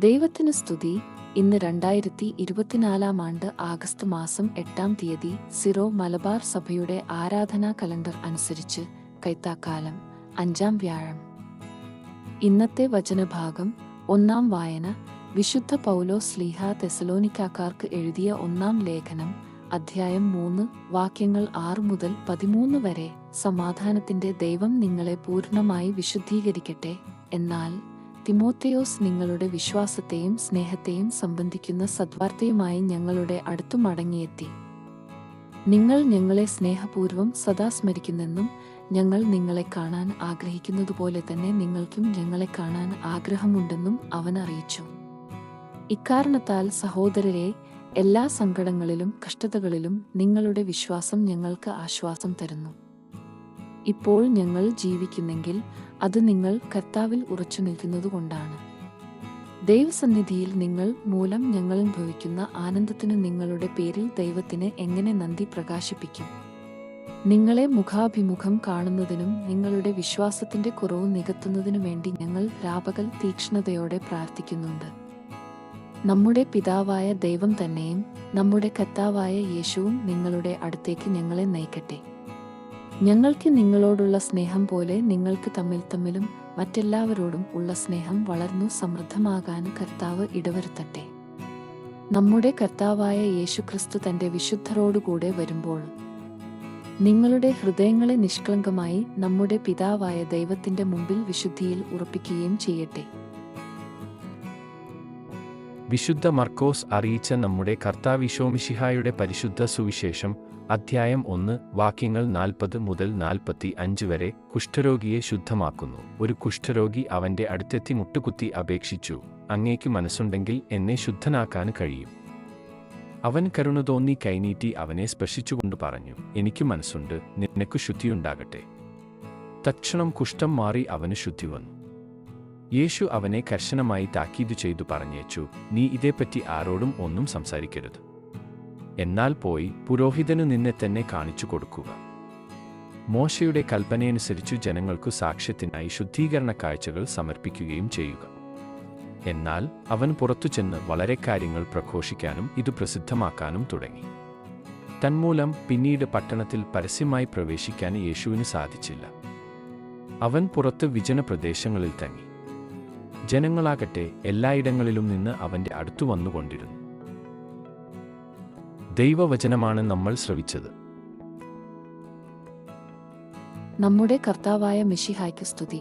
ദൈവത്തിന് സ്തുതി. ഇന്ന് രണ്ടായിരത്തി ഇരുപത്തിനാലാം ആണ്ട് ആഗസ്റ്റ് മാസം എട്ടാം തീയതി സിറോ മലബാർ സഭയുടെ ആരാധനാ കലണ്ടർ അനുസരിച്ച് കൈത്താക്കാലം അഞ്ചാം വ്യാഴം. ഇന്നത്തെ വചനഭാഗം ഒന്നാം വായന വിശുദ്ധ പൗലോ സ്ലീഹ തെസലോനിക്കാക്കാർക്ക് എഴുതിയ ഒന്നാം ലേഖനം അധ്യായം മൂന്ന് വാക്യങ്ങൾ ആറ് മുതൽ പതിമൂന്ന് വരെ സമാധാനത്തിന്റെ ദൈവം നിങ്ങളെ പൂർണമായി വിശുദ്ധീകരിക്കട്ടെ എന്നാൽ തിമോത്തയോസ് നിങ്ങളുടെ വിശ്വാസത്തെയും സ്നേഹത്തെയും സംബന്ധിക്കുന്ന സദ്വാർത്തയുമായി ഞങ്ങളുടെ അടുത്തു മടങ്ങിയെത്തി. നിങ്ങൾ ഞങ്ങളെ സ്നേഹപൂർവം സദാ സ്മരിക്കുന്നെന്നും ഞങ്ങൾ നിങ്ങളെ കാണാൻ ആഗ്രഹിക്കുന്നതുപോലെ തന്നെ നിങ്ങൾക്കും ഞങ്ങളെ കാണാൻ ആഗ്രഹമുണ്ടെന്നും അവൻ അറിയിച്ചു. ഇക്കാരണത്താൽ സഹോദരരെ എല്ലാ സങ്കടങ്ങളിലും കഷ്ടതകളിലും നിങ്ങളുടെ വിശ്വാസം ഞങ്ങൾക്ക് ആശ്വാസം തരുന്നു. ഇപ്പോൾ ഞങ്ങൾ ജീവിക്കുന്നെങ്കിൽ അത് നിങ്ങൾ കർത്താവിൽ ഉറച്ചു നിൽക്കുന്നതുകൊണ്ടാണ്. ദൈവസന്നിധിയിൽ നിങ്ങൾ മൂലം ഞങ്ങൾ അനുഭവിക്കുന്ന ആനന്ദത്തിന് നിങ്ങളുടെ പേരിൽ ദൈവത്തിന് എങ്ങനെ നന്ദി പ്രകാശിപ്പിക്കും? നിങ്ങളെ മുഖാഭിമുഖം കാണുന്നതിനും നിങ്ങളുടെ വിശ്വാസത്തിന്റെ കുറവ് നികത്തുന്നതിനു വേണ്ടി ഞങ്ങൾ രാപകൽ തീക്ഷ്ണതയോടെ പ്രാർത്ഥിക്കുന്നുണ്ട്. നമ്മുടെ പിതാവായ ദൈവം തന്നെയും നമ്മുടെ കർത്താവായ യേശുവും നിങ്ങളുടെ അടുത്തേക്ക് ഞങ്ങളെ നയിക്കട്ടെ. ഞങ്ങൾക്ക് നിങ്ങളോടുള്ള സ്നേഹം പോലെ നിങ്ങൾക്ക് തമ്മിൽ തമ്മിലും മറ്റെല്ലാവരോടും ഉള്ള സ്നേഹം വളർന്നു സമൃദ്ധമാകാൻ കർത്താവ് ഇടവരുത്തട്ടെ. നമ്മുടെ കർത്താവായ യേശുക്രിസ്തു തന്റെ വിശുദ്ധരോടുകൂടെ വരുമ്പോൾ നിങ്ങളുടെ ഹൃദയങ്ങളെ നിഷ്കളങ്കമായി നമ്മുടെ പിതാവായ ദൈവത്തിന്റെ മുമ്പിൽ വിശുദ്ധിയിൽ ഉറപ്പിക്കുകയും ചെയ്യട്ടെ. വിശുദ്ധ മർക്കോസ് അറിയിച്ച നമ്മുടെ കർത്താവിശോമിഷിഹായുടെ പരിശുദ്ധ സുവിശേഷം അധ്യായം ഒന്ന് വാക്യങ്ങൾ നാൽപ്പത് മുതൽ നാൽപ്പത്തി അഞ്ച് വരെ കുഷ്ഠരോഗിയെ ശുദ്ധമാക്കുന്നു. ഒരു കുഷ്ഠരോഗി അവന്റെ അടുത്തെത്തി മുട്ടുകുത്തി അപേക്ഷിച്ചു അങ്ങേക്ക് മനസ്സുണ്ടെങ്കിൽ എന്നെ ശുദ്ധനാക്കാൻ കഴിയും. അവൻ കരുണ തോന്നി കൈനീട്ടി അവനെ സ്പർശിച്ചുകൊണ്ട് പറഞ്ഞു എനിക്ക് മനസ്സുണ്ട് നിനക്ക് ശുദ്ധിയുണ്ടാകട്ടെ. തക്ഷണം കുഷ്ഠം മാറി അവന് ശുദ്ധി വന്നു. യേശു അവനെ കർശനമായി താക്കീതു ചെയ്തു പറഞ്ഞേച്ചു നീ ഇതേപ്പറ്റി ആരോടും ഒന്നും സംസാരിക്കരുത്. എന്നാൽ പോയി പുരോഹിതനു നിന്നെ തന്നെ കാണിച്ചു കൊടുക്കുക. മോശയുടെ കൽപ്പനയനുസരിച്ചു ജനങ്ങൾക്കു സാക്ഷ്യത്തിനായി ശുദ്ധീകരണ കാഴ്ചകൾ സമർപ്പിക്കുകയും ചെയ്യുക. എന്നാൽ അവൻ പുറത്തു ചെന്ന് വളരെ കാര്യങ്ങൾ പ്രഘോഷിക്കാനും ഇത് പ്രസിദ്ധമാക്കാനും തുടങ്ങി. തന്മൂലം പിന്നീട് പട്ടണത്തിൽ പരസ്യമായി പ്രവേശിക്കാൻ യേശുവിന് സാധിച്ചില്ല. അവൻ പുറത്ത് വിജന പ്രദേശങ്ങളിൽ തങ്ങി. ജനങ്ങളാകട്ടെ എല്ലായിടങ്ങളിലും നിന്ന് അവന്റെ അടുത്തു വന്നുകൊണ്ടിരുന്നു. ദൈവവചനമാണ് നമ്മൾ ശ്രവിച്ചത്. നമ്മുടെ കർത്താവായ മിഷിഹായ്ക്ക് സ്തുതി.